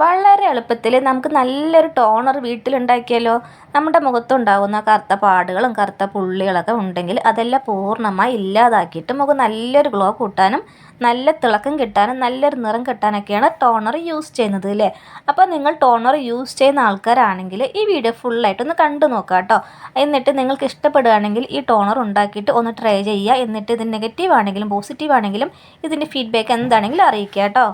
വളരെ എളുപ്പത്തിൽ നമുക്ക് നല്ലൊരു ടോണർ വീട്ടിലുണ്ടാക്കിയാലോ? നമ്മുടെ മുഖത്തുണ്ടാകുന്ന കറുത്ത പാടുകളും കറുത്ത പുള്ളികളൊക്കെ ഉണ്ടെങ്കിൽ അതെല്ലാം പൂർണമായി ഇല്ലാതാക്കിയിട്ട് മുഖം നല്ലൊരു ഗ്ലോ കൂട്ടാനും നല്ല തിളക്കം കിട്ടാനും നല്ലൊരു നിറം കിട്ടാനൊക്കെയാണ് ടോണർ യൂസ് ചെയ്യുന്നത് അല്ലേ അപ്പോൾ നിങ്ങൾ ടോണർ യൂസ് ചെയ്യുന്ന ആൾക്കാരാണെങ്കിൽ ഈ വീഡിയോ ഫുള്ളായിട്ടൊന്ന് കണ്ടു നോക്കുക കേട്ടോ. എന്നിട്ട് നിങ്ങൾക്ക് ഇഷ്ടപ്പെടുകയാണെങ്കിൽ ഈ ടോണർ ഉണ്ടാക്കിയിട്ട് ഒന്ന് ട്രൈ ചെയ്യുക. എന്നിട്ട് ഇത് നെഗറ്റീവ് ആണെങ്കിലും പോസിറ്റീവ് ആണെങ്കിലും ഇതിന്റെ ഫീഡ്ബാക്ക് എന്താണെങ്കിലും അറിയിക്കുക കേട്ടോ.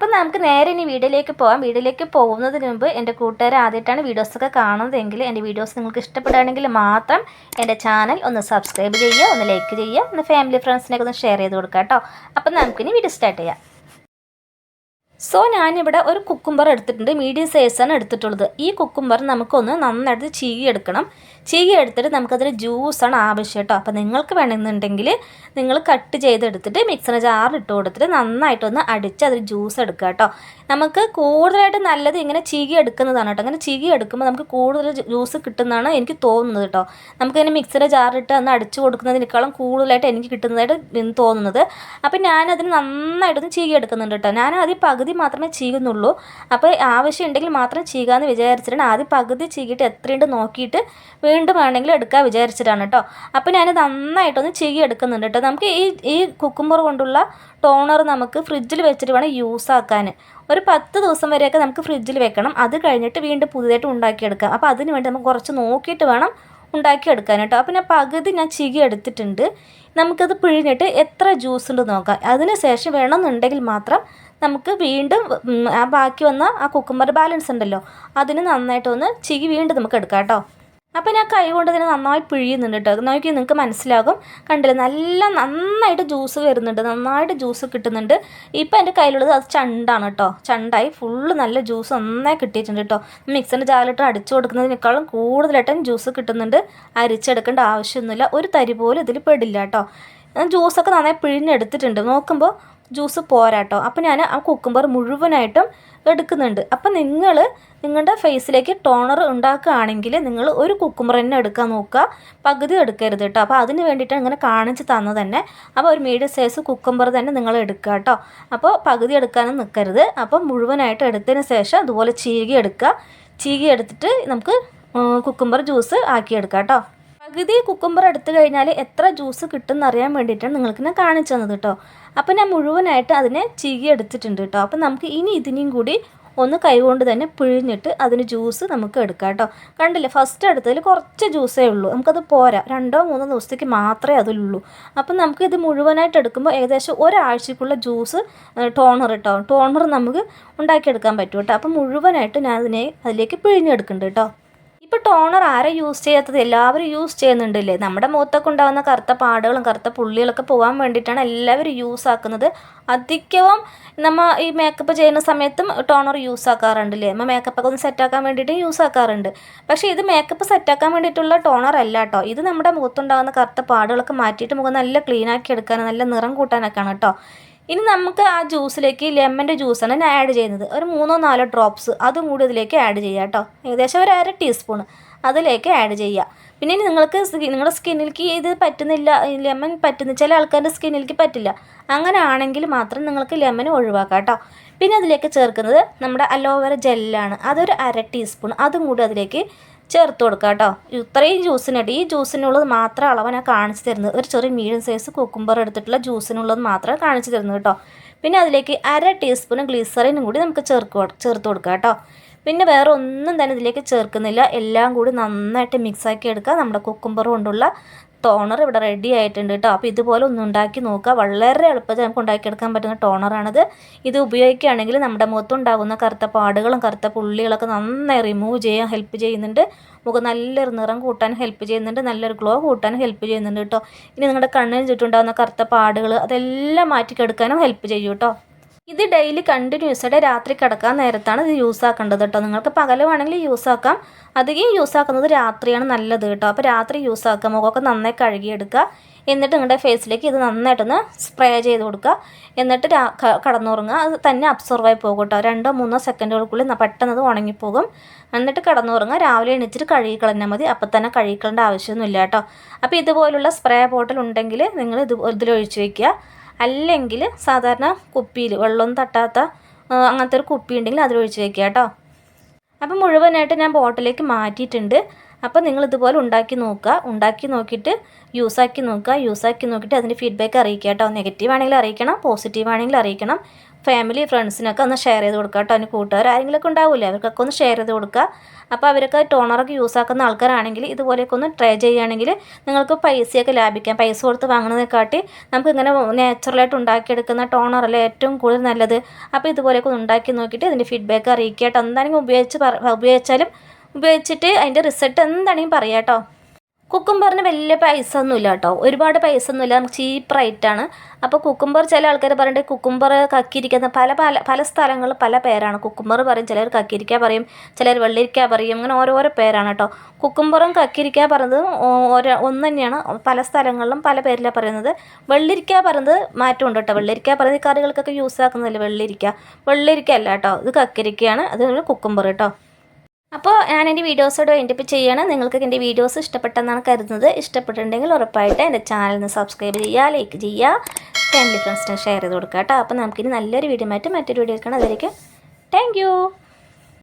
അപ്പം നമുക്ക് നേരെ ഇനി വീഡിയോയിലേക്ക് പോകാം വീഡിയോയിലേക്ക് പോകുന്നതിന് മുമ്പ് എന്റെ കൂട്ടുകാർ ആദ്യമായിട്ടാണ് വീഡിയോസൊക്കെ കാണുന്നതെങ്കിൽ എന്റെ വീഡിയോസ് നിങ്ങൾക്ക് ഇഷ്ടപ്പെടുകയാണെങ്കിൽ മാത്രം എന്റെ ചാനൽ ഒന്ന് സബ്സ്ക്രൈബ് ചെയ്യുക ഒന്ന് ലൈക്ക് ചെയ്യുക ഒന്ന് ഫാമിലി ഫ്രണ്ട്സിനൊക്കെ ഒന്ന് ഷെയർ ചെയ്ത് കൊടുക്കുക കേട്ടോ. അപ്പം നമുക്കിനി വീഡിയോ സ്റ്റാർട്ട് ചെയ്യാം. സോ ഞാനിവിടെ ഒരു കുക്കുംബർ എടുത്തിട്ടുണ്ട്. മീഡിയം സൈസാണ് എടുത്തിട്ടുള്ളത്. ഈ കുക്കുംബർ നമുക്കൊന്ന് നന്നായിട്ട് ചീകി എടുക്കണം ചീകി എടുത്തിട്ട് നമുക്കതിൽ ജ്യൂസാണ് ആവശ്യം കേട്ടോ. അപ്പോൾ നിങ്ങൾക്ക് വേണമെന്നുണ്ടെങ്കിൽ നിങ്ങൾ കട്ട് ചെയ്തെടുത്തിട്ട് മിക്സറിന് ജാറിൽ ഇട്ട് കൊടുത്തിട്ട് നന്നായിട്ടൊന്ന് അടിച്ച് അതിൽ ജ്യൂസ് എടുക്കുക കേട്ടോ. നമുക്ക് കൂടുതലായിട്ട് നല്ലത് ഇങ്ങനെ ചീകി എടുക്കുന്നതാണ് കേട്ടോ. അങ്ങനെ ചീകി എടുക്കുമ്പോൾ നമുക്ക് കൂടുതൽ ജ്യൂസ് കിട്ടുന്നതാണ് എനിക്ക് തോന്നുന്നത് കേട്ടോ. നമുക്കിങ്ങനെ മിക്സറിന്റെ ജാറിലിട്ട് ഒന്ന് അടിച്ച് കൊടുക്കുന്നതിനേക്കാളും കൂടുതലായിട്ട് എനിക്ക് കിട്ടുന്നതായിട്ട് തോന്നുന്നത്. അപ്പോൾ ഞാനതിന് നന്നായിട്ടൊന്ന് ചീകി എടുക്കുന്നുണ്ട് കേട്ടോ. ഞാൻ ആദ്യം പകുതി മാത്രമേ ചീകുന്നുള്ളൂ. അപ്പോൾ ആവശ്യം ഉണ്ടെങ്കിൽ മാത്രം ചീകാന്ന് വിചാരിച്ചിട്ടാണ്. ആദ്യം പകുതി ചീകിയിട്ട് എത്രയുണ്ട് നോക്കിയിട്ട് വീണ്ടും വേണമെങ്കിൽ എടുക്കാൻ വിചാരിച്ചിട്ടാണ് കേട്ടോ അപ്പോൾ ഞാൻ നന്നായിട്ടൊന്ന് ചീകി എടുക്കുന്നുണ്ട് കേട്ടോ നമുക്ക് ഈ ഈ കുക്കുംബർ കൊണ്ടുള്ള ടോണർ നമുക്ക് ഫ്രിഡ്ജിൽ വെച്ചിട്ട് വേണം യൂസ് ആക്കാൻ ഒരു പത്ത് ദിവസം വരെയൊക്കെ നമുക്ക് ഫ്രിഡ്ജിൽ വെക്കണം. അത് കഴിഞ്ഞിട്ട് വീണ്ടും പുതിയതായിട്ട് ഉണ്ടാക്കിയെടുക്കാം അപ്പോൾ അതിന് വേണ്ടി നമുക്ക് കുറച്ച് നോക്കിയിട്ട് വേണം ഉണ്ടാക്കിയെടുക്കാൻ കേട്ടോ അപ്പോൾ ഞാൻ പകുതി ഞാൻ ചികി എടുത്തിട്ടുണ്ട്. നമുക്കത് പിഴിഞ്ഞിട്ട് എത്ര ജ്യൂസ് ഉണ്ട് നോക്കാം. അതിന് ശേഷം വേണമെന്നുണ്ടെങ്കിൽ മാത്രം നമുക്ക് വീണ്ടും ആ ബാക്കി വന്ന ആ കുക്കുംബർ ബാലൻസ് ഉണ്ടല്ലോ അതിന് നന്നായിട്ടൊന്ന് ചികി വീണ്ടും നമുക്ക് എടുക്കാം കേട്ടോ. അപ്പോൾ ഞാൻ കൈ കൊണ്ട് തന്നെ നന്നായി പിഴിയുന്നുണ്ട് കേട്ടോ. നോക്കി നിങ്ങൾക്ക് മനസ്സിലാകും. കണ്ടില്ല നല്ല നന്നായിട്ട് ജ്യൂസ് വരുന്നുണ്ട് നന്നായിട്ട് ജ്യൂസ് കിട്ടുന്നുണ്ട്. ഇപ്പം എന്റെ കയ്യിലുള്ളത് അത് ചണ്ടാണ് കേട്ടോ. ചണ്ടായി ഫുള്ള് നല്ല ജ്യൂസ് നന്നായി കിട്ടിയിട്ടുണ്ട് കേട്ടോ. മിക്സിന്റെ ജാലിട്ട് അടിച്ചു കൊടുക്കുന്നതിനേക്കാളും കൂടുതലായിട്ടും ജ്യൂസ് കിട്ടുന്നുണ്ട്. അരിച്ചെടുക്കേണ്ട ആവശ്യമൊന്നുമില്ല. ഒരു തരി പോലും ഇതിൽ പെടില്ല കേട്ടോ. ജ്യൂസൊക്കെ നന്നായി പിഴിഞ്ഞെടുത്തിട്ടുണ്ട്. നോക്കുമ്പോൾ ജ്യൂസ് പോരാട്ടോ. അപ്പോൾ ഞാൻ ആ കുക്കുംബർ മുഴുവനായിട്ടും എടുക്കുന്നുണ്ട്. അപ്പം നിങ്ങൾ നിങ്ങളുടെ ഫേസിലേക്ക് ടോണർ ഉണ്ടാക്കുകയാണെങ്കിൽ നിങ്ങൾ ഒരു കുക്കുംബർ തന്നെ എടുക്കാൻ നോക്കുക. പകുതി എടുക്കരുത് കേട്ടോ അപ്പോൾ അതിന് വേണ്ടിയിട്ട് ഇങ്ങനെ കാണിച്ച് തന്നു തന്നെ. അപ്പോൾ ഒരു മീഡിയം സൈസ് കുക്കുംബർ തന്നെ നിങ്ങൾ എടുക്കുക കേട്ടോ അപ്പോൾ പകുതി എടുക്കാനും നിൽക്കരുത് അപ്പോൾ മുഴുവനായിട്ട് എടുത്തതിന് ശേഷം അതുപോലെ ചീകി എടുക്കുക. ചീകി എടുത്തിട്ട് നമുക്ക് കുക്കുംബർ ജ്യൂസ് ആക്കിയെടുക്കാം കേട്ടോ പകുതി കുക്കുംബർ എടുത്തു കഴിഞ്ഞാൽ എത്ര ജ്യൂസ് കിട്ടും അറിയാൻ വേണ്ടിയിട്ടാണ് നിങ്ങൾക്ക് ഞാൻ കാണിച്ചു തന്നത് കേട്ടോ. അപ്പോൾ ഞാൻ മുഴുവനായിട്ട് അതിനെ ചീകി എടുത്തിട്ടുണ്ട് കേട്ടോ. അപ്പോൾ നമുക്ക് ഇനി ഇതിനെയും കൂടി ഒന്ന് കൈകൊണ്ട് തന്നെ പിഴിഞ്ഞിട്ട് അതിന് ജ്യൂസ് നമുക്ക് എടുക്കാം കേട്ടോ. കണ്ടില്ലേ ഫസ്റ്റ് എടുത്തതിൽ കുറച്ച് ജ്യൂസേ ഉള്ളൂ. നമുക്കത് പോരാ. രണ്ടോ മൂന്നോ ദിവസത്തേക്ക് മാത്രമേ അതിലുള്ളൂ. അപ്പം നമുക്ക് ഇത് മുഴുവനായിട്ട് എടുക്കുമ്പോൾ ഏകദേശം ഒരാഴ്ചക്കുള്ള ജ്യൂസ് ടോണർ കേട്ടോ. ടോണർ നമുക്ക് ഉണ്ടാക്കിയെടുക്കാൻ പറ്റും കേട്ടോ. അപ്പം മുഴുവനായിട്ട് ഞാൻ അതിനെ അതിലേക്ക് പിഴിഞ്ഞെടുക്കുന്നുണ്ട് കേട്ടോ. ഇപ്പോൾ ടോണർ ആരും യൂസ് ചെയ്യാത്തത്? എല്ലാവരും യൂസ് ചെയ്യുന്നുണ്ടല്ലേ? നമ്മുടെ മുഖത്തൊക്കെ ഉണ്ടാകുന്ന കറുത്ത പാടുകളും കറുത്ത പുള്ളികളൊക്കെ പോകാൻ വേണ്ടിയിട്ടാണ് എല്ലാവരും യൂസ് ആക്കുന്നത്. അധികവും നമ്മൾ ഈ മേക്കപ്പ് ചെയ്യുന്ന സമയത്തും ടോണർ യൂസ് ആക്കാറുണ്ടല്ലേ? നമ്മൾ മേക്കപ്പൊക്കെ ഒന്ന് സെറ്റാക്കാൻ വേണ്ടിയിട്ട് യൂസ് ആക്കാറുണ്ട്. പക്ഷേ ഇത് മേക്കപ്പ് സെറ്റാക്കാൻ വേണ്ടിയിട്ടുള്ള ടോണർ അല്ല കേട്ടോ. ഇത് നമ്മുടെ മുഖത്തുണ്ടാകുന്ന കറുത്ത പാടുകളൊക്കെ മാറ്റിയിട്ട് മുഖം നല്ല ക്ലീൻ ആക്കി എടുക്കാനും നല്ല നിറം കൂട്ടാനൊക്കെയാണ് കേട്ടോ. ഇനി നമുക്ക് ആ ജ്യൂസിലേക്ക് ലെമന്റെ ജ്യൂസാണ് ഞാൻ ആഡ് ചെയ്യുന്നത്. ഒരു മൂന്നോ നാലോ ഡ്രോപ്സ് അതും കൂടി ഇതിലേക്ക് ആഡ് ചെയ്യുക കേട്ടോ ഏകദേശം ഒരു അര ടീസ്പൂൺ അതിലേക്ക് ആഡ് ചെയ്യുക. പിന്നെ നിങ്ങൾക്ക് നിങ്ങളുടെ സ്കിന്നിലേക്ക് ഇത് പറ്റുന്നില്ല ലെമൺ പറ്റുന്ന ചില ആൾക്കാരുടെ സ്കിന്നിലേക്ക് പറ്റില്ല. അങ്ങനെ ആണെങ്കിൽ മാത്രം നിങ്ങൾക്ക് ലെമൺ ഒഴിവാക്കാം കേട്ടോ പിന്നെ അതിലേക്ക് ചേർക്കുന്നത് നമ്മുടെ അലോവേര ജെല്ലാണ് അതൊരു അര ടീസ്പൂൺ അതും കൂടി അതിലേക്ക് ചേർത്ത് കൊടുക്കുക കേട്ടോ ഇത്രയും ജ്യൂസിനായിട്ട് ഈ ജ്യൂസിനുള്ളത് മാത്രം അളവ് ഞാൻ കാണിച്ചു തരുന്നത്. ഒരു ചെറിയ മീഡിയം സൈസ് കുക്കുംബർ എടുത്തിട്ടുള്ള ജ്യൂസിനുള്ളത് മാത്രം കാണിച്ചു തരുന്നത് കേട്ടോ പിന്നെ അതിലേക്ക് അര ടീസ്പൂൺ ഗ്ലീസറിനും കൂടി നമുക്ക് ചേർക്ക് ചേർത്ത് കൊടുക്കുക കേട്ടോ പിന്നെ വേറെ ഒന്നും തന്നെ ഇതിലേക്ക് ചേർക്കുന്നില്ല. എല്ലാം കൂടി നന്നായിട്ട് മിക്സാക്കി എടുക്കുക നമ്മുടെ കുക്കുംബർ കൊണ്ടുള്ള ടോണർ ഇവിടെ റെഡി ആയിട്ടുണ്ട് കേട്ടോ അപ്പോൾ ഇതുപോലെ ഒന്ന് ഉണ്ടാക്കി നോക്കുക. വളരെ എളുപ്പത്തിൽ നമുക്ക് ഉണ്ടാക്കിയെടുക്കാൻ പറ്റുന്ന ടോണറാണിത് ഇത് ഉപയോഗിക്കുകയാണെങ്കിൽ നമ്മുടെ മുഖത്തുണ്ടാകുന്ന കറുത്ത പാടുകളും കറുത്ത പുള്ളികളൊക്കെ നന്നായി റിമൂവ് ചെയ്യാൻ ഹെൽപ്പ് ചെയ്യുന്നുണ്ട്. മുഖം നല്ലൊരു നിറം കൂട്ടാൻ ഹെൽപ്പ് ചെയ്യുന്നുണ്ട്. നല്ലൊരു ഗ്ലോ കൂട്ടാൻ ഹെൽപ്പ് ചെയ്യുന്നുണ്ട് കേട്ടോ ഇനി നിങ്ങളുടെ കണ്ണിന് ചുറ്റുണ്ടാകുന്ന കറുത്ത പാടുകൾ അതെല്ലാം മാറ്റിക്കെടുക്കാനും ഹെൽപ്പ് ചെയ്യും കേട്ടോ ഇത് ഡെയിലി കണ്ടിന്യൂസ് ആയിട്ട് രാത്രി കിടക്കാൻ നേരത്താണ് ഇത് യൂസ് ആക്കേണ്ടത് കേട്ടോ നിങ്ങൾക്ക് പകൽ വേണമെങ്കിൽ യൂസ് ആക്കാം. അധികം യൂസ് ആക്കുന്നത് രാത്രിയാണ് നല്ലത് കേട്ടോ അപ്പോൾ രാത്രി യൂസ് ആക്കുക. മുഖമൊക്കെ നന്നായി കഴുകിയെടുക്കുക. എന്നിട്ട് നിങ്ങളുടെ ഫേസിലേക്ക് ഇത് നന്നായിട്ടൊന്ന് സ്പ്രേ ചെയ്ത് കൊടുക്കുക. എന്നിട്ട് കടന്നുറങ്ങുക. അത് തന്നെ അബ്സോർവായി പോകും കേട്ടോ രണ്ടോ മൂന്നോ സെക്കൻഡുകൾക്കുള്ളിൽ പെട്ടെന്ന് അത് ഉണങ്ങിപ്പോകും. എന്നിട്ട് കടന്നുറങ്ങുക. രാവിലെ എണീച്ചിട്ട് കഴുകിക്കളഞ്ഞാൽ മതി. അപ്പം തന്നെ കഴുകിക്കളേണ്ട ആവശ്യമൊന്നുമില്ല കേട്ടോ അപ്പോൾ ഇതുപോലുള്ള സ്പ്രേ ബോട്ടിൽ ഉണ്ടെങ്കിൽ നിങ്ങൾ ഇത് ഇതിലൊഴിച്ച് വയ്ക്കുക അല്ലെങ്കിൽ സാധാരണ കുപ്പിയിൽ വെള്ളമൊന്നും തട്ടാത്ത അങ്ങനത്തെ ഒരു കുപ്പി ഉണ്ടെങ്കിൽ അതിലൊഴിച്ച് വെക്കുക കേട്ടോ. അപ്പം മുഴുവനായിട്ട് ഞാൻ ബോട്ടിലേക്ക് മാറ്റിയിട്ടുണ്ട്. അപ്പോൾ നിങ്ങൾ ഇതുപോലെ ഉണ്ടാക്കി നോക്കുക. ഉണ്ടാക്കി നോക്കിയിട്ട് യൂസാക്കി നോക്കുക. യൂസാക്കി നോക്കിയിട്ട് അതിന്റെ ഫീഡ്ബാക്ക് അറിയിക്കുക കേട്ടോ. നെഗറ്റീവ് ആണെങ്കിൽ അറിയിക്കണം പോസിറ്റീവ് ആണെങ്കിൽ അറിയിക്കണം. ഫാമിലി ഫ്രണ്ട്സിനൊക്കെ ഒന്ന് ഷെയർ ചെയ്ത് കൊടുക്കുക കേട്ടോ അതിന് കൂട്ടുകാർ ആരെങ്കിലുമൊക്കെ ഉണ്ടാവില്ലേ അവർക്കൊക്കെ ഒന്ന് ഷെയർ ചെയ്ത് കൊടുക്കുക അപ്പോൾ അവരൊക്കെ ടോണറൊക്കെ യൂസ് ആക്കുന്ന ആൾക്കാരാണെങ്കിൽ ഇതുപോലെയൊക്കെ ഒന്ന് ട്രൈ ചെയ്യുകയാണെങ്കിൽ നിങ്ങൾക്ക് പൈസയൊക്കെ ലാഭിക്കാം. പൈസ കൊടുത്ത് വാങ്ങുന്നതിനെക്കാട്ടി നമുക്ക് ഇങ്ങനെ നാച്ചുറലായിട്ട് ഉണ്ടാക്കിയെടുക്കുന്ന ടോണറല്ലേ ഏറ്റവും കൂടുതൽ നല്ലത്. അപ്പോൾ ഇതുപോലെയൊക്കെ ഒന്ന് ഉണ്ടാക്കി നോക്കിയിട്ട് ഇതിന്റെ ഫീഡ്ബാക്ക് അറിയിക്കുക കേട്ടോ എന്താണെങ്കിലും ഉപയോഗിച്ച് ഉപയോഗിച്ചാലും ഉപയോഗിച്ചിട്ട് അതിന്റെ റിസൾട്ട് എന്താണെങ്കിലും പറയാം കേട്ടോ കുക്കുംബറിന് വലിയ പൈസ ഒന്നുമില്ല കേട്ടോ. ഒരുപാട് പൈസ ഒന്നുമില്ല നമുക്ക് ചീപ്പ് റേറ്റാണ്. അപ്പോൾ കുക്കുംബർ ചില ആൾക്കാർ പറയുന്നത് കുക്കുംബർ കക്കിരിക്കുന്ന പല പല പല സ്ഥലങ്ങൾ പല പേരാണ്. കുക്കുംബർ പറയും ചിലർ കക്കിരിക്ക പറയും ചിലർ വെള്ളിരിക്ക പറയും അങ്ങനെ ഓരോരോ പേരാണ് കേട്ടോ. കുക്കുംബറും കക്കിരിക്ക പറയുന്നത് ഓരോ ഒന്ന് തന്നെയാണ്. പല സ്ഥലങ്ങളിലും പല പേരിലാണ് പറയുന്നത്. വെള്ളിരിക്ക പറയുന്നത് മാറ്റമുണ്ട് കേട്ടോ. വെള്ളിരിക്ക പറയുന്നത് കറികൾക്കൊക്കെ യൂസ് ആക്കുന്നതല്ലേ വെള്ളരിക്ക? വെള്ളിരിക്ക അല്ല കേട്ടോ. ഇത് കക്കിരിക്കയാണ് അത് കുക്കുംബർ കേട്ടോ. അപ്പോൾ ഞാൻ എന്റെ വീഡിയോസോട് വൈൻഡപ്പ് ചെയ്യണം. നിങ്ങൾക്ക് എന്റെ വീഡിയോസ് ഇഷ്ടപ്പെട്ടെന്നാണ് കരുതുന്നത്. ഇഷ്ടപ്പെട്ടിട്ടുണ്ടെങ്കിൽ ഉറപ്പായിട്ട് എന്റെ ചാനലിന് സബ്സ്ക്രൈബ് ചെയ്യുക ലൈക്ക് ചെയ്യുക ഫാമിലി ഫ്രണ്ട്സിന് ഷെയർ ചെയ്ത് കൊടുക്കുക കേട്ടോ. അപ്പോൾ നമുക്കിനി നല്ലൊരു വീഡിയോ മാറ്റി മറ്റൊരു വീഡിയോ കാണാം. അതിലേക്ക് താങ്ക്